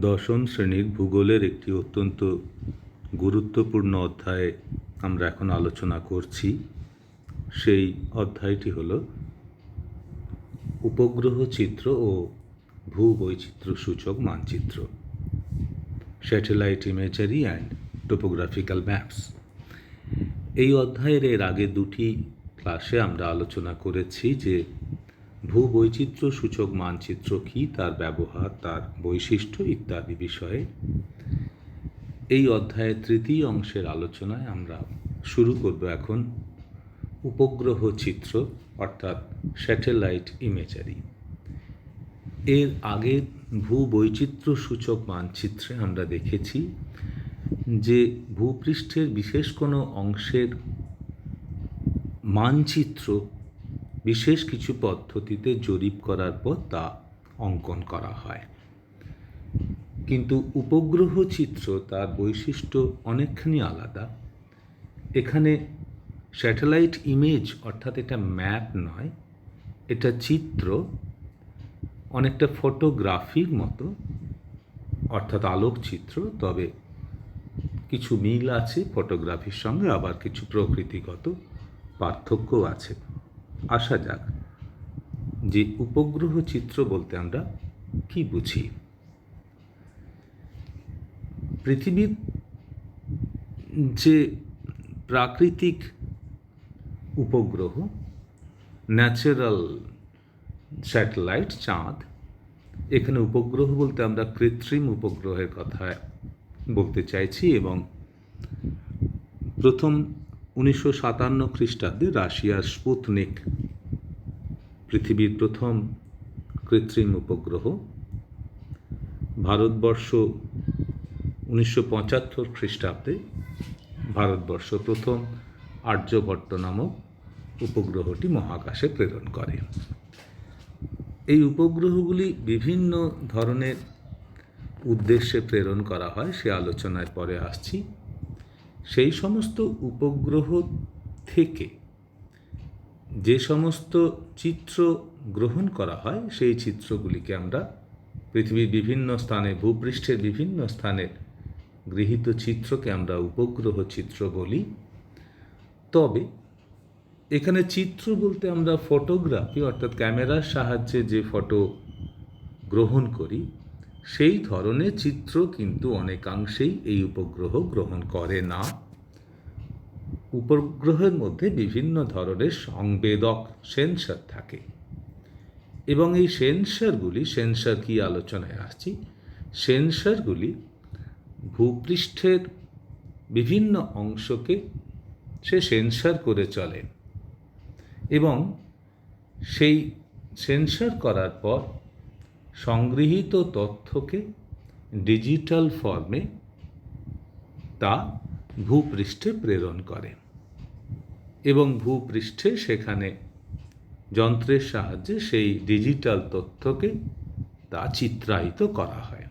দশম শ্রেণির ভূগোলের একটি অত্যন্ত গুরুত্বপূর্ণ অধ্যায়ে আমরা এখন আলোচনা করছি। সেই অধ্যায়টি হল উপগ্রহ চিত্র ও ভূবৈচিত্র্য সূচক মানচিত্র। Satellite imagery and topographical maps এই অধ্যায়ের এর আগে দুটি ক্লাসে আমরা আলোচনা করেছি যে ভূবৈচিত্র্য সূচক মানচিত্র কী? তার ব্যবহার, তার বৈশিষ্ট্য ইত্যাদি বিষয়ে এই অধ্যায়ের তৃতীয় অংশের আলোচনায় আমরা শুরু করব এখন উপগ্রহ চিত্র, অর্থাৎ স্যাটেলাইট ইমেজারি। এর আগে ভূবৈচিত্র্য সূচক মানচিত্রে আমরা দেখেছি যে ভূপৃষ্ঠের বিশেষ কোনো অংশের মানচিত্র বিশেষ কিছু পদ্ধতিতে জরিপ করার পর তা অঙ্কন করা হয়। কিন্তু উপগ্রহ চিত্র তার বৈশিষ্ট্য অনেকখানি আলাদা। এখানে স্যাটেলাইট ইমেজ অর্থাৎ এটা ম্যাপ নয়, এটা চিত্র, অনেকটা ফটোগ্রাফির মতো, অর্থাৎ আলোকচিত্র, তবে কিছু মিল আছে ফটোগ্রাফির সঙ্গে, আবার কিছু প্রকৃতিগত পার্থক্য আছে। আসা যাক। যে উপগ্রহ চিত্র বলতে আমরা কি বুঝি? পৃথিবীর যে প্রাকৃতিক উপগ্রহ ন্যাচারাল স্যাটেলাইট চাঁদ, এখানে উপগ্রহ বলতে আমরা কৃত্রিম উপগ্রহের কথা বলতে চাইছি এবং প্রথম উনিশশো সাতান্ন খ্রিস্টাব্দে রাশিয়ার স্পুতনিক পৃথিবীর প্রথম কৃত্রিম উপগ্রহ ভারতবর্ষ উনিশশো পঁচাত্তর খ্রিস্টাব্দে ভারতবর্ষ প্রথম আর্যভট্ট নামক উপগ্রহটি মহাকাশে প্রেরণ করে। এই উপগ্রহগুলি বিভিন্ন ধরনের উদ্দেশ্যে প্রেরণ করা হয়, সে আলোচনায় পরে আসছি। সেই সমস্ত উপগ্রহ থেকে যে সমস্ত চিত্র গ্রহণ করা হয়, সেই চিত্রগুলিকে আমরা পৃথিবীর বিভিন্ন স্থানে, ভূপৃষ্ঠের বিভিন্ন স্থানের গৃহীত চিত্রকে আমরা উপগ্রহ চিত্র বলি। তবে এখানে চিত্র বলতে আমরা ফটোগ্রাফি, অর্থাৎ ক্যামেরার সাহায্যে যে ফটো গ্রহণ করি, সেই ধরনের চিত্র কিন্তু অনেকাংশেই এই উপগ্রহ গ্রহণ করে না। উপগ্রহের মধ্যে বিভিন্ন ধরনের সংবেদক সেন্সর থাকে। এবং এই সেন্সরগুলি, সেন্সর কি আলোচনায় আসছি? সেন্সরগুলি ভূপৃষ্ঠের বিভিন্ন অংশকে সে সেন্সর করে চলে। এবং সেই সেন্সর করার পর সংগৃহীত তথ্যকে ডিজিটাল ফর্মে তা ভূপৃষ্ঠে প্রেরণ করে। এবং ভূপৃষ্ঠে সেখানে যন্ত্রের সাহায্যে সেই ডিজিটাল তথ্যকে তা চিত্রায়িত করা হয়।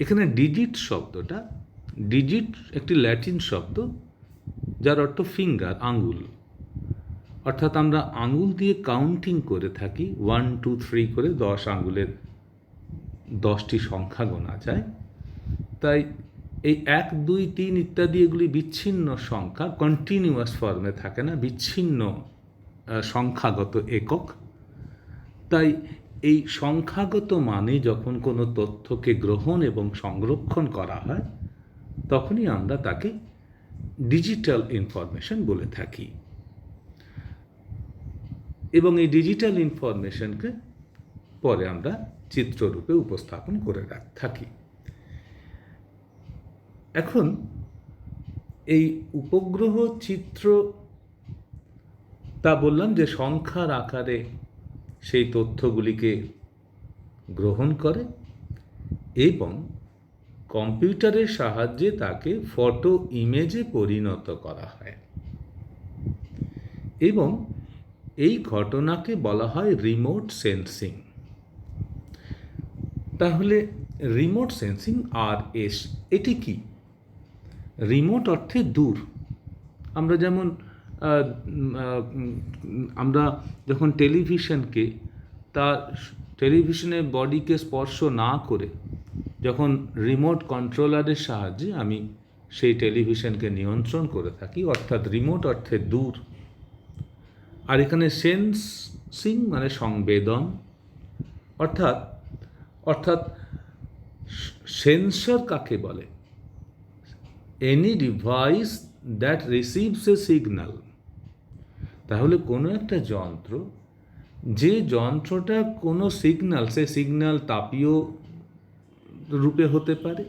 এখানে ডিজিট শব্দটা, ডিজিট একটি ল্যাটিন শব্দ, যার অর্থ ফিঙ্গার আঙ্গুল অর্থাৎ আমরা আঙুল দিয়ে কাউন্টিং করে থাকি ওয়ান টু থ্রি করে দশ আঙুলের দশটি সংখ্যা গোনা যায়। তাই এই এক, দুই, তিন ইত্যাদি এগুলি বিচ্ছিন্ন সংখ্যা কন্টিনিউয়াস ফর্মে থাকে না, বিচ্ছিন্ন সংখ্যাগত একক। তাই এই সংখ্যাগত মানে যখন কোনো তথ্যকে গ্রহণ এবং সংরক্ষণ করা হয়, তখনই আমরা তাকে ডিজিটাল ইনফরমেশন বলে থাকি। এবং এই ডিজিটাল ইনফরমেশনকে পরে আমরা চিত্ররূপে উপস্থাপন করে থাকি। এখন এই উপগ্রহ চিত্র তা বললাম যে সংখ্যার আকারে সেই তথ্যগুলিকে গ্রহণ করে এবং কম্পিউটারের সাহায্যে তাকে ফটো ইমেজে পরিণত করা হয়। এবং এই ঘটনাকে বলা হয় রিমোট সেন্সিং। তাহলে রিমোট সেন্সিং আর এস, এটি কি? রিমোট অর্থে দূর। আমরা যেমন আমরা যখন টেলিভিশনকে তার টেলিভিশনের বডিকে স্পর্শ না করে যখন রিমোট কন্ট্রোলারের সাহায্যে আমি সেই টেলিভিশনকে নিয়ন্ত্রণ করে থাকি, অর্থাৎ রিমোট অর্থে দূর। আর এখানে সেন্সিং মানে সংবেদন, অর্থাৎ অর্থাৎ সেন্সর কাকে বলে? Any device that receives a signal তাহলে কোনো একটা যন্ত্র, যে যন্ত্রটা কোনো সিগন্যাল সে সিগন্যাল তাপীয় রূপে হতে পারে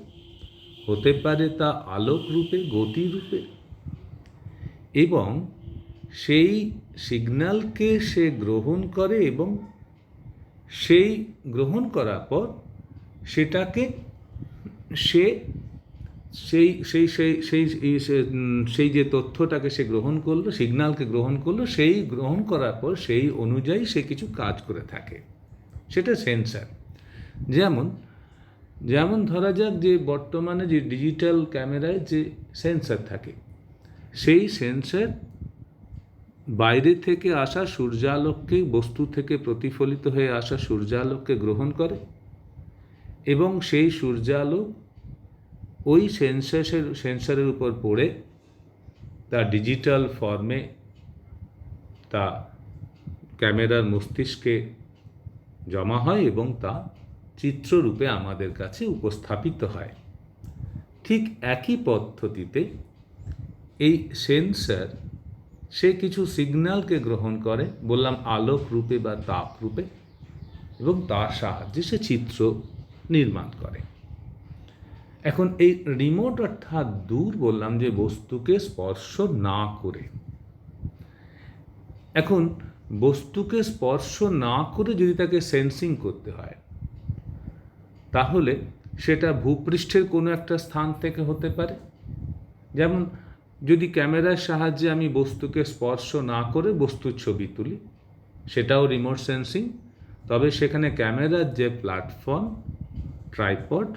হতে পারে তা আলোক রূপে, গতি রূপে, এবং সেই সিগন্যালকে সে গ্রহণ করে এবং সেই গ্রহণ করার পর সেটাকে সে সেই সেই সেই সেই সেই- যে তথ্যটাকে সে গ্রহণ করল সিগন্যালকে গ্রহণ করল, সেই গ্রহণ করার পর সেই অনুযায়ী সে কিছু কাজ করে থাকে। সেটা সেন্সার যেমন যেমন ধরা যাক যে বর্তমানে যে ডিজিটাল ক্যামেরায় যে সেন্সার থাকে, সেই সেন্সার বাইরে থেকে আসা সূর্যালোককে বস্তু থেকে প্রতিফলিত হয়ে আসা সূর্যালোককে গ্রহণ করে এবং সেই সূর্যালোক ওই সেন্সারের সেন্সারের উপর পড়ে তা ডিজিটাল ফর্মে তা ক্যামেরার মস্তিষ্কে জমা হয় এবং তা চিত্ররূপে আমাদের কাছে উপস্থাপিত হয়। ঠিক একই পদ্ধতিতে এই সেন্সার সে কিছু সিগন্যালকে গ্রহণ করে, বললাম আলোক রূপে বা তাপ রূপে, এবং তার সাহায্যে সে চিত্র নির্মাণ করে। এখন এই রিমোট অর্থাৎ দূর বললাম যে বস্তুকে স্পর্শ না করে। এখন বস্তুকে স্পর্শ না করে যদি তাকে সেন্সিং করতে হয়, তাহলে সেটা ভূপৃষ্ঠের কোনো একটা স্থান থেকে হতে পারে। যেমন যদি ক্যামেরার সাহায্যে আমি বস্তুকে স্পর্শ না করে বস্তুর ছবি তুলি, সেটাও রিমোট সেন্সিং তবে সেখানে ক্যামেরার যে প্ল্যাটফর্ম ট্রাইপড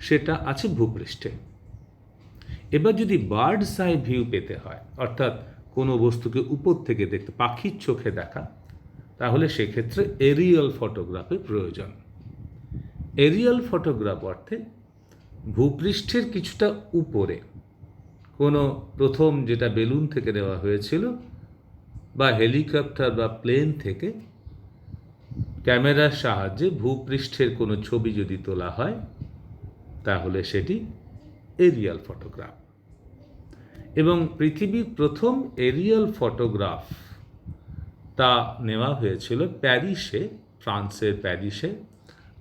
সেটা আছে ভূপৃষ্ঠে। এবার যদি বার্ডস আই ভিউ পেতে হয়, অর্থাৎ কোনো বস্তুকে উপর থেকে দেখতে, পাখির চোখে দেখা, তাহলে সেক্ষেত্রে এরিয়াল ফটোগ্রাফের প্রয়োজন। এরিয়াল ফটোগ্রাফ অর্থে ভূপৃষ্ঠের কিছুটা উপরে, কোনো প্রথম যেটা বেলুন থেকে দেওয়া হয়েছিল, বা হেলিকপ্টার বা প্লেন থেকে, ক্যামেরার সাহায্যে ভূপৃষ্ঠের কোনো ছবি যদি তোলা হয় তাহলে সেটি এরিয়াল ফটোগ্রাফ এবং পৃথিবীর প্রথম এরিয়াল ফটোগ্রাফ তা নেওয়া হয়েছিল প্যারিসে, ফ্রান্সের প্যারিসে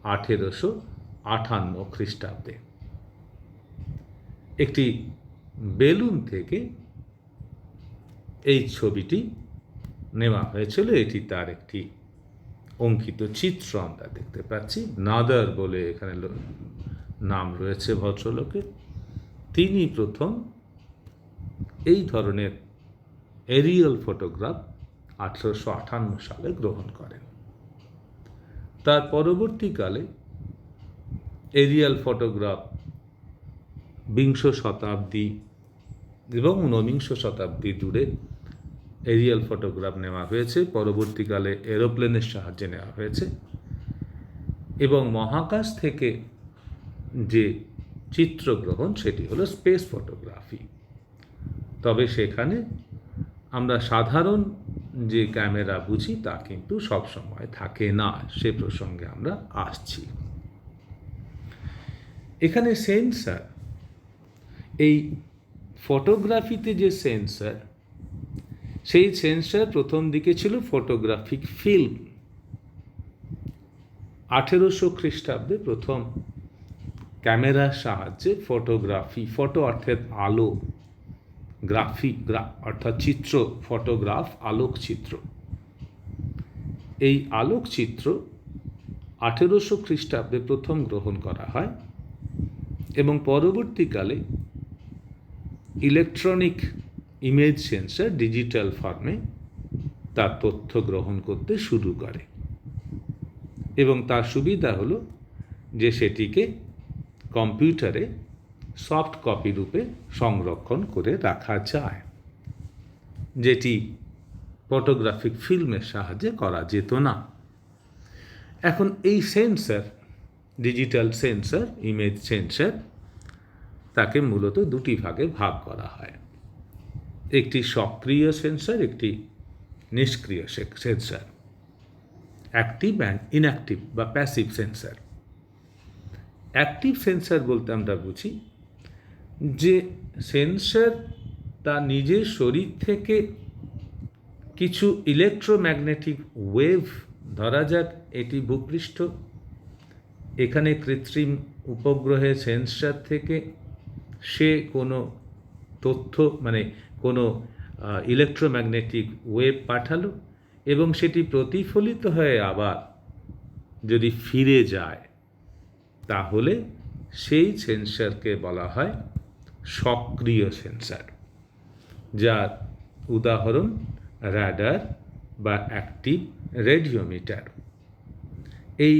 আঠেরোশো আটান্ন খ্রিস্টাব্দে। একটি বেলুন থেকে এই ছবিটি নেওয়া হয়েছিল। এটি তার একটি অঙ্কিত চিত্র আমরা দেখতে পাচ্ছি। নাদার বলে এখানে নাম রয়েছে ভদ্রলোকের। তিনি প্রথম এই ধরনের এরিয়াল ফটোগ্রাফ আঠেরোশো আটান্ন সালে গ্রহণ করেন। তার পরবর্তীকালে এরিয়াল ফটোগ্রাফ বিংশ শতাব্দী এবং ঊনবিংশ শতাব্দী জুড়ে এরিয়াল ফটোগ্রাফ নেওয়া হয়েছে। পরবর্তীকালে এরোপ্লেনের সাহায্যে নেওয়া হয়েছে এবং মহাকাশ থেকে যে চিত্রগ্রহণ, সেটি হলো স্পেস ফটোগ্রাফি তবে সেখানে আমরা সাধারণ যে ক্যামেরা বুঝি, তা কিন্তু সব সময় থাকে না। সে প্রসঙ্গে আমরা আসছি। এখানে সেন্সার এই ফটোগ্রাফিতে যে সেন্সার সেই সেন্সার প্রথম দিকে ছিল ফটোগ্রাফিক ফিল্ম আঠেরোশো খ্রিস্টাব্দে প্রথম ক্যামেরার সাহায্যে ফটোগ্রাফি, ফটো অর্থাৎ আলো গ্রাফিক অর্থাৎ চিত্র, ফটোগ্রাফ, আলোকচিত্র। এই আলোকচিত্র আঠেরোশো খ্রিস্টাব্দে প্রথম গ্রহণ করা হয় এবং পরবর্তীকালে ইলেকট্রনিক ইমেজ সেন্সার ডিজিটাল ফর্মে তার তথ্য গ্রহণ করতে শুরু করে। এবং তার সুবিধা হলো যে সেটিকে কম্পিউটারে সফট কপি রূপে সংরক্ষণ করে রাখা যায়, যেটি ফটোগ্রাফিক ফিল্মের সাহায্যে করা যেত না। এখন এই sensor, digital sensor, image sensor, তাকে মূলত দুটি ভাগে ভাগ করা হয়। একটি সক্রিয় সেন্সর, একটি নিষ্ক্রিয় সেন্সর। অ্যাক্টিভ অ্যান্ড ইনঅ্যাক্টিভ বা প্যাসিভ সেন্সর। অ্যাক্টিভ সেন্সর বলতে আমরা বুঝি, যে সেন্সার তার নিজের শরীর থেকে কিছু ইলেকট্রোম্যাগনেটিক ওয়েভ ধরা যাক এটি ভূপৃষ্ঠ, এখানে কৃত্রিম উপগ্রহের সেন্সার থেকে সে কোনো তথ্য মানে কোনো ইলেকট্রোম্যাগনেটিক ওয়েভ পাঠালো এবং সেটি প্রতিফলিত হয়ে আবার যদি ফিরে যায়। তাহলে সেই সেন্সরকে বলা হয় সক্রিয় সেন্সার, যার উদাহরণ র্যাডার বা অ্যাক্টিভ রেডিওমিটার। এই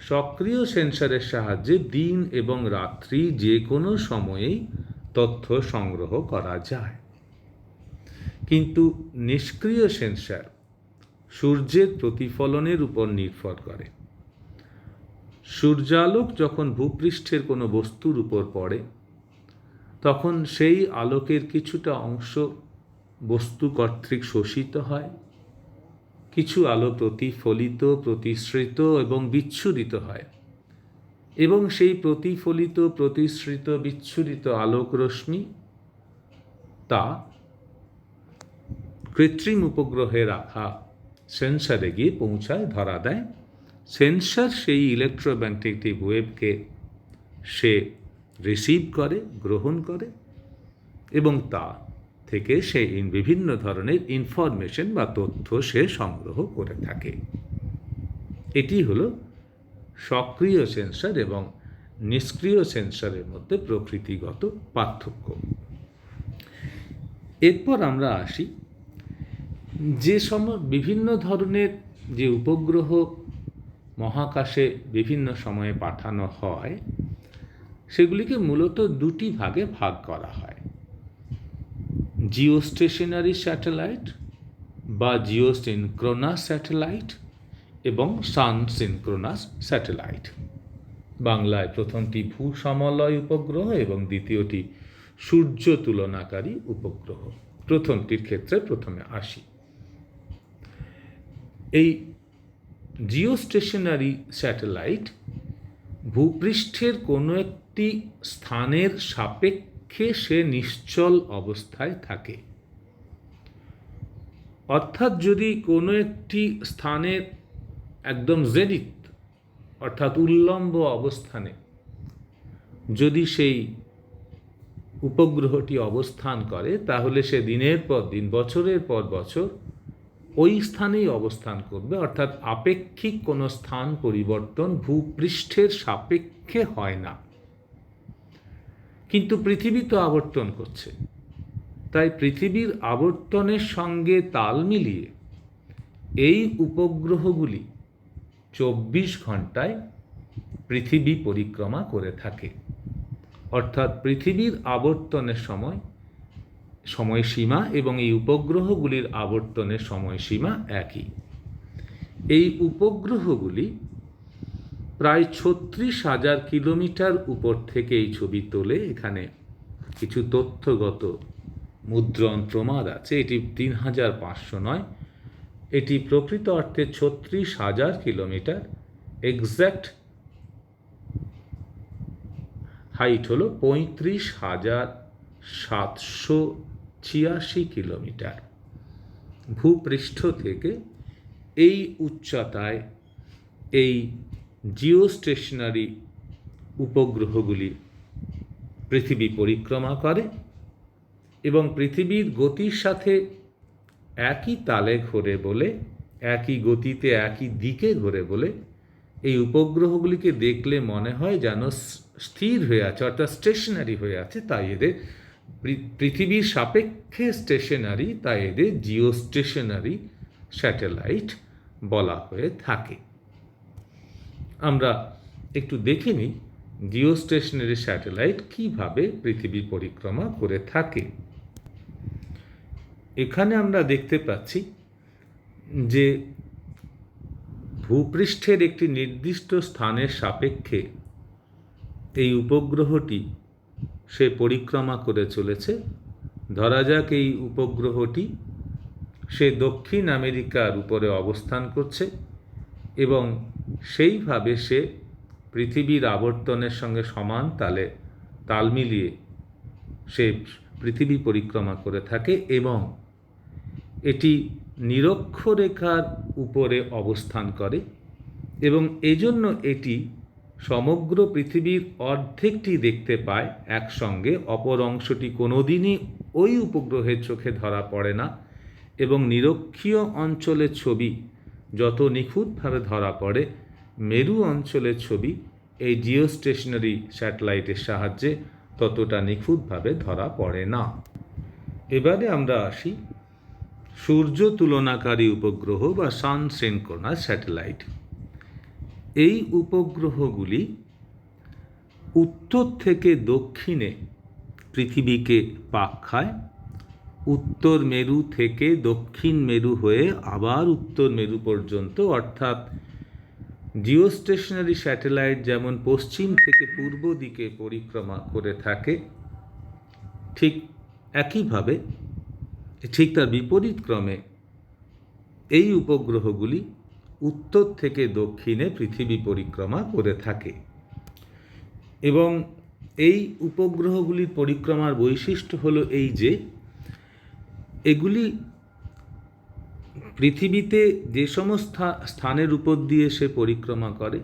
সক্রিয় সেন্সারের সাহায্যে দিন এবং রাত্রি যে কোনো সময়েই তথ্য সংগ্রহ করা যায়। কিন্তু নিষ্ক্রিয় সেন্সার সূর্যের প্রতিফলনের উপর নির্ভর করে। সূর্যালোক যখন ভূপৃষ্ঠের কোনো বস্তুর উপর পড়ে, তখন সেই আলোকের কিছুটা অংশ বস্তু কর্তৃক শোষিত হয়, কিছু আলো প্রতিফলিত, প্রতিশ্রিত এবং বিচ্ছুরিত হয় এবং সেই প্রতিফলিত, প্রতিশ্রিত, বিচ্ছুরিত আলোক রশ্মি তা কৃত্রিম উপগ্রহে রাখা সেন্সারে গিয়ে পৌঁছায়, ধরা দেয় সেন্সার সেই ইলেকট্রোম্যাগনেটিক ওয়েভকে সে রিসিভ করে, গ্রহণ করে এবং তা থেকে সে বিভিন্ন ধরনের ইনফরমেশন বা তথ্য সে সংগ্রহ করে থাকে। এটি হলো সক্রিয় সেন্সর এবং নিষ্ক্রিয় সেন্সরের মধ্যে প্রকৃতিগত পার্থক্য। এরপর আমরা আসি যে সম, বিভিন্ন ধরনের যে উপগ্রহ মহাকাশে বিভিন্ন সময়ে পাঠানো হয়, সেগুলিকে মূলত দুটি ভাগে ভাগ করা হয়। জিও স্টেশনারি স্যাটেলাইট বা জিও সিনক্রোনাস স্যাটেলাইট এবং সান সিনক্রোনাস স্যাটেলাইট। বাংলায় প্রথমটি ভূ সমলয় উপগ্রহ এবং দ্বিতীয়টি সূর্য তুলনাকারী উপগ্রহ। প্রথমটির ক্ষেত্রে প্রথমে আসি। এই জিও স্টেশনারি স্যাটেলাইট ভূপৃষ্ঠের কোনো একটি স্থানের সাপেক্ষে সে নিশ্চল অবস্থায় থাকে। অর্থাৎ যদি কোনো একটি স্থানের একদম জেডিত অর্থাৎ উল্লম্ব অবস্থানে, যদি সেই উপগ্রহটি অবস্থান করে, তাহলে সে দিনের পর দিন, বছরের পর বছর ওই স্থানেই অবস্থান করবে, অর্থাৎ আপেক্ষিক কোনো স্থান পরিবর্তন ভূপৃষ্ঠের সাপেক্ষে হয় না। কিন্তু পৃথিবী তো আবর্তন করছে। তাই পৃথিবীর আবর্তনের সঙ্গে তাল মিলিয়ে এই উপগ্রহগুলি চব্বিশ ঘন্টায় পৃথিবী পরিক্রমা করে থাকে। অর্থাৎ পৃথিবীর আবর্তনের সময় সময়সীমা এবং এই উপগ্রহগুলির আবর্তনের সময়সীমা একই। এই উপগ্রহগুলি প্রায় ছত্রিশ হাজার কিলোমিটার উপর থেকে এই ছবি তোলে। এখানে কিছু তথ্যগত মুদ্রণ প্রমাদ আছে। এটি তিন হাজার পাঁচশো নয়। এটি প্রকৃত অর্থে ছত্রিশ হাজার কিলোমিটার। এক্স্যাক্ট হাইট হলো পঁয়ত্রিশ হাজার সাতশো ছিয়াশি কিলোমিটার। ভূপৃষ্ঠ থেকে এই উচ্চতায় এই জিও স্টেশনারি উপগ্রহগুলি পৃথিবী পরিক্রমা করে এবং পৃথিবীর গতির সাথে একই তালে ঘোরে বলে, একই গতিতে একই দিকে ঘোরে বলে এই উপগ্রহগুলিকে দেখলে মনে হয় যেন স্থির হয়ে আছে, অর্থাৎ স্টেশনারি হয়ে আছে। তাই এদের পৃথিবীর সাপেক্ষে স্টেশনারি তাই এদের জিও স্টেশনারি স্যাটেলাইট বলা হয়ে থাকে। আমরা একটু দেখে নিই জিও স্টেশনারি স্যাটেলাইট কীভাবে পৃথিবী পরিক্রমা করে থাকে। এখানে আমরা দেখতে পাচ্ছি যে ভূপৃষ্ঠের একটি নির্দিষ্ট স্থানের সাপেক্ষে এই উপগ্রহটি সে পরিক্রমা করে চলেছে। ধরা যাক এই উপগ্রহটি সে দক্ষিণ আমেরিকার উপরে অবস্থান করছে এবং সেইভাবে সে পৃথিবীর আবর্তনের সঙ্গে সমান তালে তাল মিলিয়ে সে পৃথিবী পরিক্রমা করে থাকে এবং এটি নিরক্ষরেখার উপরে অবস্থান করে এবং এজন্য এটি সমগ্র পৃথিবীর অর্ধেকটি দেখতে পায় একসঙ্গে, অপর অংশটি কোনোদিনই ওই উপগ্রহের চোখে ধরা পড়ে না এবং নিরক্ষীয় অঞ্চলের ছবি যত নিখুঁতভাবে ধরা পড়ে, মেরু অঞ্চলের ছবি এই জিও স্টেশনারি স্যাটেলাইটের সাহায্যে ততটা নিখুঁতভাবে ধরা পড়ে না। এবারে আমরা আসি সূর্য তুলনাকারী উপগ্রহ বা সান সেনকোনা স্যাটেলাইট। এই উপগ্রহগুলি উত্তর থেকে দক্ষিণে পৃথিবীকে পাক খায়, উত্তর মেরু থেকে দক্ষিণ মেরু হয়ে আবার উত্তর মেরু পর্যন্ত, অর্থাৎ জিও স্টেশনারি স্যাটেলাইট যেমন পশ্চিম থেকে পূর্ব দিকে পরিক্রমা করে থাকে, ঠিক একইভাবে, ঠিক তার বিপরীত ক্রমে এই উপগ্রহগুলি উত্তর থেকে দক্ষিণে পৃথিবী পরিক্রমা করে থাকে। এবং এই উপগ্রহগুলির পরিক্রমার বৈশিষ্ট্য হলো এই যে, এগুলি পৃথিবীতে যে সমস্ত স্থানের উপর দিয়ে সে পরিক্রমা করে,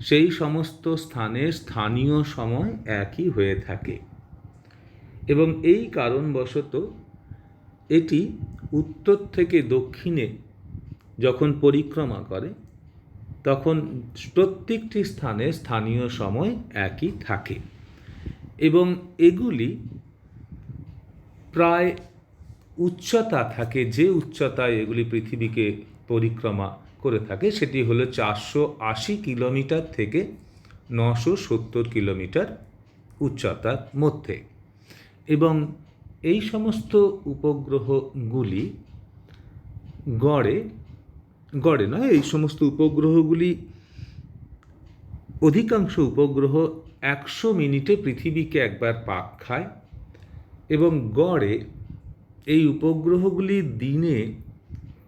সেই সমস্ত স্থানের স্থানীয় সময় একই হয়ে থাকে। এবং এই কারণবশত এটি উত্তর থেকে দক্ষিণে যখন পরিক্রমা করে, তখন প্রত্যেকটি স্থানে স্থানীয় সময় একই থাকে। এবং এগুলি প্রায় উচ্চতা থাকে, যে উচ্চতায় এগুলি পৃথিবীকে পরিক্রমা করে থাকে, সেটি হলো চারশো আশি কিলোমিটার থেকে নশো সত্তর কিলোমিটার উচ্চতার মধ্যে। এবং এই সমস্ত উপগ্রহগুলি গড়ে গড়ে নয় এই সমস্ত উপগ্রহগুলি অধিকাংশ উপগ্রহ একশো মিনিটে পৃথিবীকে একবার পাক খায় এবং গড়ে এই উপগ্রহগুলি দিনে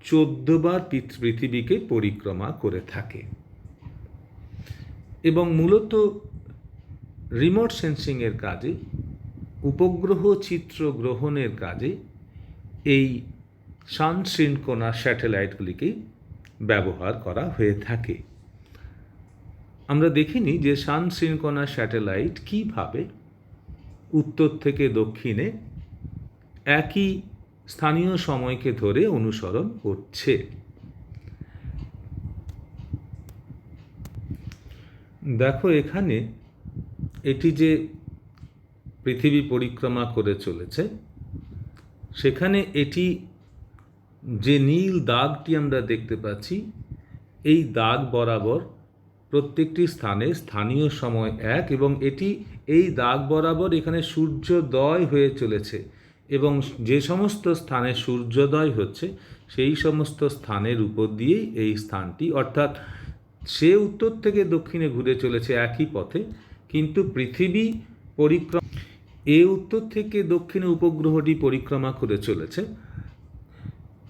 চোদ্দবার পৃথিবীকে পরিক্রমা করে থাকে। এবং মূলত রিমোট সেন্সিংয়ের কাজে, উপগ্রহ চিত্র গ্রহণের কাজে এই সানশৃঙ্খনা স্যাটেলাইটগুলিকে ব্যবহার করা হয়ে থাকে। আমরা দেখিনি যে সানশৃঙ্খনা স্যাটেলাইট কীভাবে উত্তর থেকে দক্ষিণে একই স্থানীয় সময়কে ধরে অনুসরণ করছে। দেখো এখানে এটি যে পৃথিবী পরিক্রমা করে চলেছে, সেখানে এটি যে নীল দাগটি আমরা দেখতে পাচ্ছি, এই দাগ বরাবর প্রত্যেকটি স্থানে স্থানীয় সময় এক এবং এটি এই দাগ বরাবর এখানে সূর্যোদয় হয়ে চলেছে এবং যে সমস্ত স্থানে সূর্যোদয় হচ্ছে, সেই সমস্ত স্থানের উপর দিয়েই এই স্থানটি, অর্থাৎ সে উত্তর থেকে দক্ষিণে ঘুরে চলেছে একই পথে, কিন্তু পৃথিবী পরিক্রমা এ উত্তর থেকে দক্ষিণে উপগ্রহটি পরিক্রমা করে চলেছে।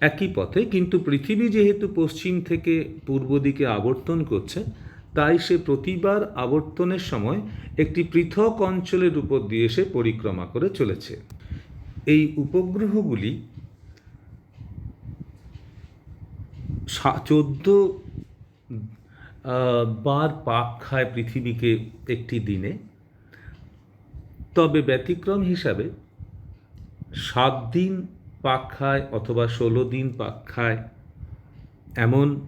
একই পথে, কিন্তু পৃথিবী যেহেতু পশ্চিম থেকে পূর্ব দিকে আবর্তন করছে, তাই সে প্রতিবার আবর্তনের সময় একটি পৃথক অঞ্চলের উপর দিয়ে সে পরিক্রমা করে চলেছে। এই উপগ্রহগুলি চোদ্দ বার পাক খায় পৃথিবীকে একটি দিনে। তবে ব্যতিক্রম হিসাবে সাত দিন পাক খায় অথবা ষোলো দিন পাক খায়, এমন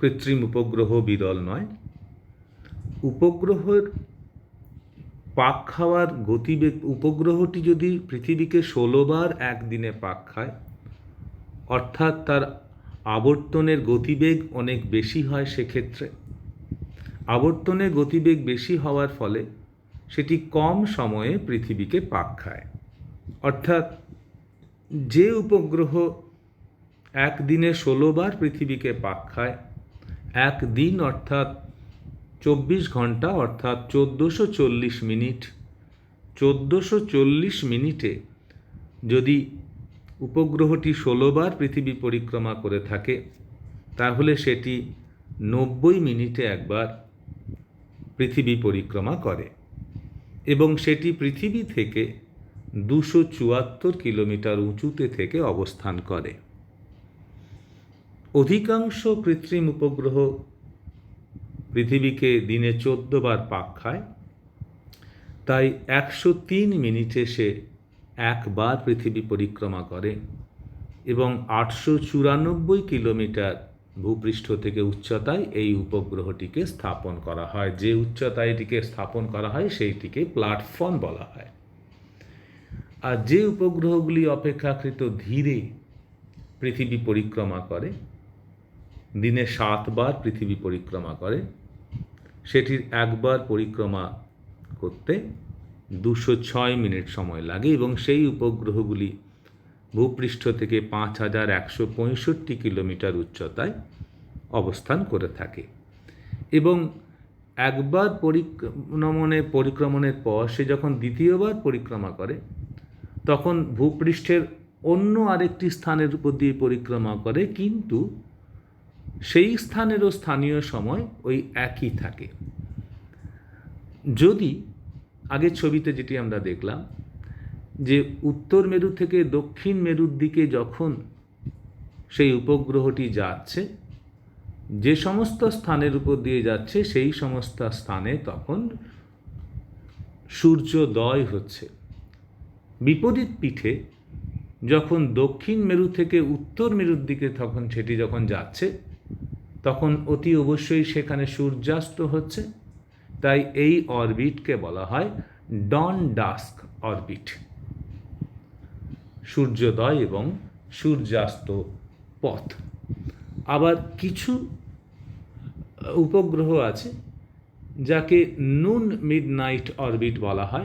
কৃত্রিম উপগ্রহ বিরল নয়। উপগ্রহের পাক খাওয়ার গতিবেগ, উপগ্রহটি যদি পৃথিবীকে ষোলোবার একদিনে পাক খায়, অর্থাৎ তার আবর্তনের গতিবেগ অনেক বেশি হয় সেক্ষেত্রে। আবর্তনের গতিবেগ বেশি হওয়ার ফলে সেটি কম সময়ে পৃথিবীকে পাক খায়। অর্থাৎ যে উপগ্রহ একদিনে ষোলোবার পৃথিবীকে পাক খায়, একদিন অর্থাৎ চব্বিশ ঘণ্টা অর্থাৎ চোদ্দোশো চল্লিশ মিনিট, চোদ্দোশো চল্লিশ মিনিটে যদি উপগ্রহটি ষোলোবার পৃথিবী পরিক্রমা করে থাকে, তাহলে সেটি নব্বই মিনিটে একবার পৃথিবী পরিক্রমা করে এবং সেটি পৃথিবী থেকে দুশো চুয়াত্তর কিলোমিটার উঁচুতে থেকে অবস্থান করে। অধিকাংশ কৃত্রিম উপগ্রহ পৃথিবীকে দিনে চোদ্দ বার পাক খায়, তাই একশো তিন মিনিটে সে একবার পৃথিবী পরিক্রমা করে এবং আটশো চুরানব্বই কিলোমিটার ভূপৃষ্ঠ থেকে উচ্চতায় এই উপগ্রহটিকে স্থাপন করা হয়। যে উচ্চতায় এটিকে স্থাপন করা হয়, সেইটিকে প্ল্যাটফর্ম বলা হয়। আর যে উপগ্রহগুলি অপেক্ষাকৃত ধীরে পৃথিবী পরিক্রমা করে, দিনে সাতবার পৃথিবী পরিক্রমা করে, সেটির একবার পরিক্রমা করতে দুশো ছয় মিনিট সময় লাগে এবং সেই উপগ্রহগুলি ভূপৃষ্ঠ থেকে পাঁচ হাজার একশো পঁয়ষট্টি কিলোমিটার উচ্চতায় অবস্থান করে থাকে। এবং একবার পরিক্রমণে, পরিক্রমণের পর সে যখন দ্বিতীয়বার পরিক্রমা করে তখন ভূপৃষ্ঠের অন্য আরেকটি স্থানের উপর দিয়ে পরিক্রমা করে, কিন্তু সেই স্থানেরও স্থানীয় সময় ওই একই থাকে। যদি আগের ছবিতে যেটি আমরা দেখলাম, যে উত্তর মেরু থেকে দক্ষিণ মেরুর দিকে যখন সেই উপগ্রহটি যাচ্ছে, যে সমস্ত স্থানের উপর দিয়ে যাচ্ছে, সেই সমস্ত স্থানে তখন সূর্যোদয় হচ্ছে। বিপরীত পিঠে যখন দক্ষিণ মেরু থেকে উত্তর মেরুর দিকে তখন সেটি যখন যাচ্ছে, তখন অতি অবশ্যই সেখানে সূর্যাস্ত হচ্ছে। তাই এই অরবিটকে বলা হয় ডন ডাস্ক অরবিট। সূর্যোদয় এবং সূর্যাস্ত পথ। আবার কিছু উপগ্রহ আছে, যাকে নুন মিড নাইট অরবিট বলা হয়।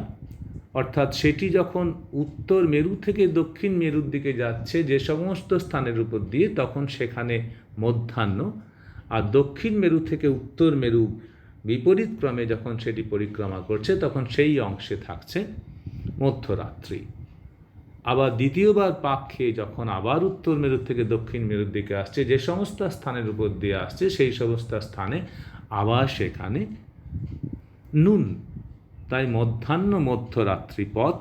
অর্থাৎ সেটি যখন উত্তর মেরু থেকে দক্ষিণ মেরুর দিকে যাচ্ছে যে সমস্ত স্থানের উপর দিয়ে, তখন সেখানে মধ্যাহ্ন। আর দক্ষিণ মেরু থেকে উত্তর মেরু বিপরীত ক্রমে যখন সেটি পরিক্রমা করছে, তখন সেই অংশে থাকছে মধ্যরাত্রি। আবার দ্বিতীয়বার পাক খেয়ে যখন আবার উত্তর মেরু থেকে দক্ষিণ মেরুর দিকে আসছে, যে সমস্ত স্থানের উপর দিয়ে আসছে, সেই সমস্ত স্থানে আবার সেখানে নুন তাই মধ্যাহ্ন মধ্যরাত্রি পথ,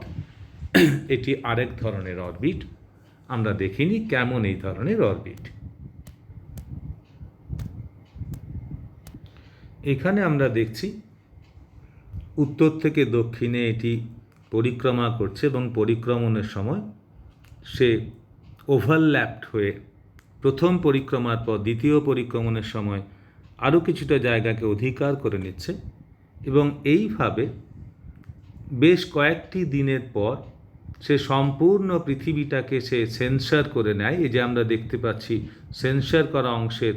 এটি আরেক ধরনের অরবিট। আমরা দেখিনি কেমন এই ধরনের অরবিট। এখানে আমরা দেখছি, উত্তর থেকে দক্ষিণে এটি পরিক্রমা করছে এবং পরিক্রমণের সময় সে ওভারল্যাপড হয়ে প্রথম পরিক্রমার পর দ্বিতীয় পরিক্রমণের সময় আরও কিছুটা জায়গাকে অধিকার করে নিচ্ছে এবং এইভাবে বেশ কয়েকটি দিনের পর সে সম্পূর্ণ পৃথিবীটাকে সে সেন্সার করে নেয়। এই যে আমরা দেখতে পাচ্ছি, সেন্সার করা অংশের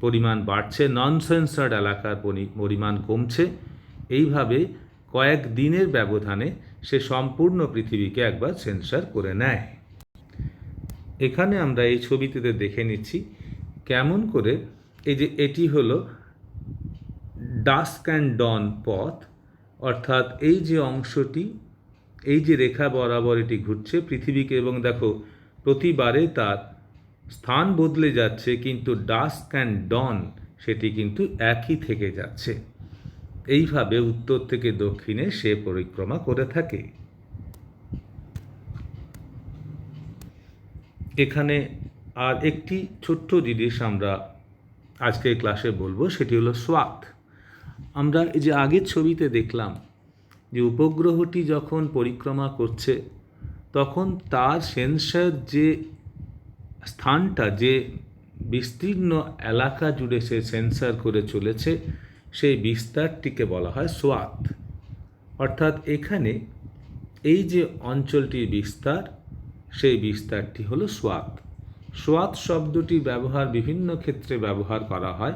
পরিমাণ বাড়ছে নন সেন্সার্ড এলাকার পরিমাণ কমছে। এইভাবে কয়েক দিনের ব্যবধানে সে সম্পূর্ণ পৃথিবীকে একবার সেন্সার করে নেয়। এখানে আমরা এই ছবিটিতে দেখে নিচ্ছি কেমন করে এই যে এটি হলো ডাস্ক অ্যান্ড ডন পথ। অর্থাৎ এই যে অংশটি, এই যে রেখা বরাবর এটি ঘুরছে পৃথিবীকে, এবং দেখো, প্রতিবারে তার স্থান বদলে যাচ্ছে, কিন্তু ডাস্ক অ্যান্ড ডন সেটি কিন্তু একই থেকে যাচ্ছে। এইভাবে উত্তর থেকে দক্ষিণে সে পরিক্রমা করে থাকে। এখানে আর একটি ছোট্ট জিনিস আমরা আজকের ক্লাসে বলব, সেটি হলো সোয়াত আমরা এই যে আগের ছবিতে দেখলাম যে উপগ্রহটি যখন পরিক্রমা করছে, তখন তার সেন্সার যে স্থানটা, যে বিস্তীর্ণ এলাকা জুড়ে সে সেন্সার করে চলেছে, সেই বিস্তারটিকে বলা হয় সোয়াত। অর্থাৎ এখানে এই যে অঞ্চলটির বিস্তার, সেই বিস্তারটি হলো সোয়াত। সোয়াত শব্দটি ব্যবহার বিভিন্ন ক্ষেত্রে ব্যবহার করা হয়।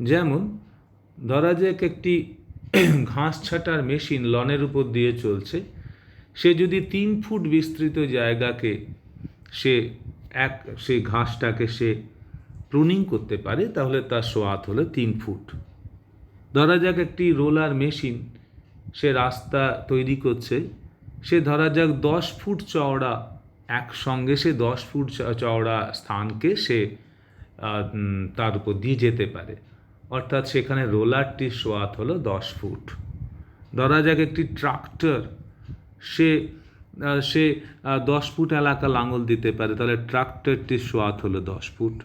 যেমন ধরা যাক একটি ঘাস ছাটার মেশিন লনের উপর দিয়ে চলছে। সে যদি তিন ফুট বিস্তৃত জায়গাকে সে এক সেই ঘাসটাকে সে প্রুনিং করতে পারে, তাহলে তার সোয়াত হলো তিন ফুট। ধরা যাক একটি রোলার মেশিন সে রাস্তা তৈরি করছে। সে ধরা যাক দশ ফুট চওড়া, একসঙ্গে সে দশ ফুট চওড়া স্থানকে সে তার উপর দিয়ে যেতে পারে। অর্থাৎ সেখানে রোলারটির সোয়াত হলো দশ ফুট। ধরা যাক একটি ট্রাক্টর, সে সে দশ ফুট এলাকা লাঙল দিতে পারে, তাহলে ট্রাক্টরটির সোয়াত হলো দশ ফুট।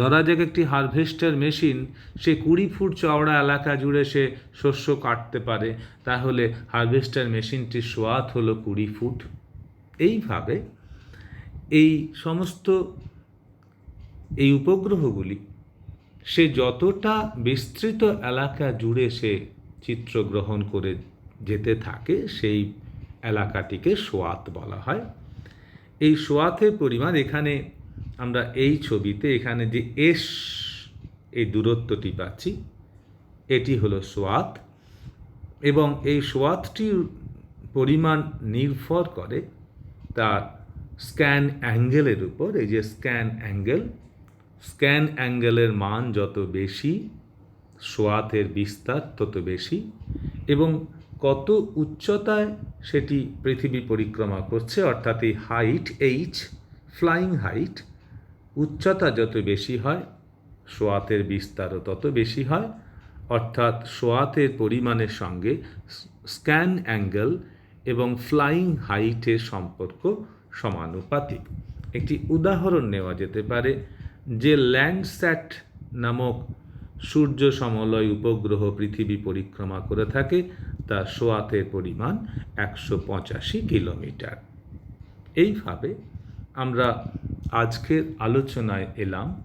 ধরা যাক একটি হারভেস্টার মেশিন, সে কুড়ি ফুট চওড়া এলাকা জুড়ে সে শস্য কাটতে পারে, তাহলে হারভেস্টার মেশিনটির সোয়াত হলো কুড়ি ফুট। এইভাবে এই সমস্ত, এই উপগ্রহগুলি সে যতটা বিস্তৃত এলাকা জুড়ে সে চিত্রগ্রহণ করে যেতে থাকে, সেই এলাকাটিকে সোয়াত বলা হয়। এই সোয়াতের পরিমাণ এখানে আমরা এই ছবিতে, এখানে যে এস, এই দূরত্বটি পাচ্ছি, এটি হলো সোয়াত। এবং এই সোয়াতটির পরিমাণ নির্ভর করে তার স্ক্যান অ্যাঙ্গেলের উপর, এই যে স্ক্যান অ্যাঙ্গেল স্ক্যান অ্যাঙ্গেলের মান যত বেশি, সোয়াতের বিস্তার তত বেশি, এবং কত উচ্চতায় সেটি পৃথিবী পরিক্রমা করছে, অর্থাৎ এই হাইট এইচ ফ্লাইং হাইট উচ্চতা যত বেশি হয়, সোয়াতের বিস্তারও তত বেশি হয়, অর্থাৎ সোয়াতের পরিমাণের সঙ্গে স্ক্যান অ্যাঙ্গেল এবং ফ্লাইং হাইটের সম্পর্ক সমানুপাতিক। একটি উদাহরণ নেওয়া যেতে পারে যে ল্যান্ডস্যাট নামক সূর্য সমলয় উপগ্রহ পৃথিবী পরিক্রমা করে থাকে তার সোয়াতের পরিমাণ একশো পঁচাশি কিলোমিটার। এইভাবে আমরা আজকের আলোচনায় এলাম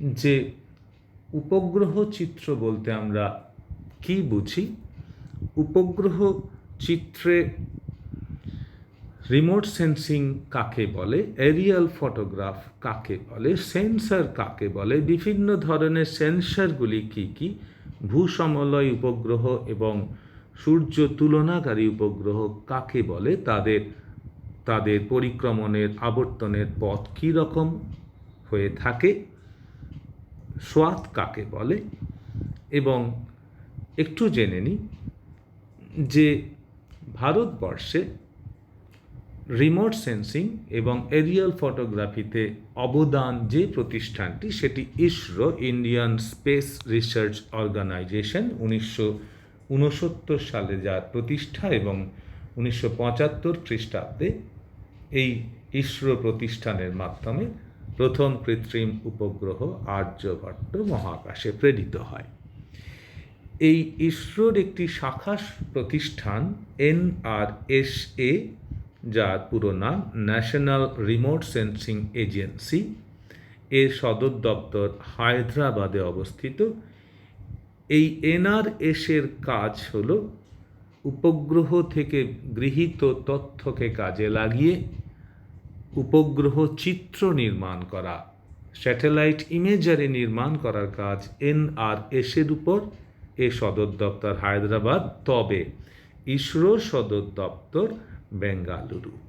যে উপগ্রহ চিত্র বলতে আমরা কি বুঝি? উপগ্রহ চিত্রে রিমোট সেন্সিং কাকে বলে? এরিয়াল ফটোগ্রাফ কাকে বলে? সেন্সর কাকে বলে? বিভিন্ন ধরনের সেন্সরগুলি কি কি? ভূসমলয় উপগ্রহ এবং সূর্য তুলনাকারী উপগ্রহ কাকে বলে? তাদের তাদের পরিক্রমণের, আবর্তনের পথ কী রকম হয়ে থাকে? সোয়াত কাকে বলে? এবং একটু জেনে নিই যে ভারতবর্ষে রিমোট সেন্সিং এবং এরিয়াল ফটোগ্রাফিতে অবদান যে প্রতিষ্ঠানটি, সেটি ISRO Indian Space Research Organisation উনিশশো উনসত্তর সালে যার প্রতিষ্ঠা এবং উনিশশো পঁচাত্তর খ্রিস্টাব্দে এই ইসরো প্রতিষ্ঠানের মাধ্যমে প্রথম কৃত্রিম উপগ্রহ আর্যভট্ট মহাকাশে প্রেরিত হয়। এই ইসরোর একটি শাখা প্রতিষ্ঠান এনআরএসএ যার পুরো নাম ন্যাশনাল রিমোট সেন্সিং এজেন্সি এর সদর দপ্তর হায়দ্রাবাদে অবস্থিত। এই এনআরএস এর কাজ হল উপগ্রহ থেকে গৃহীত তথ্যকে কাজে লাগিয়ে উপগ্রহ চিত্র নির্মাণ করা, স্যাটেলাইট ইমেজারি নির্মাণ করার কাজ এনআরএস এর উপর। এ সদর দপ্তর হায়দ্রাবাদ, তবে ইসরোর সদর দপ্তর बेंगलुरु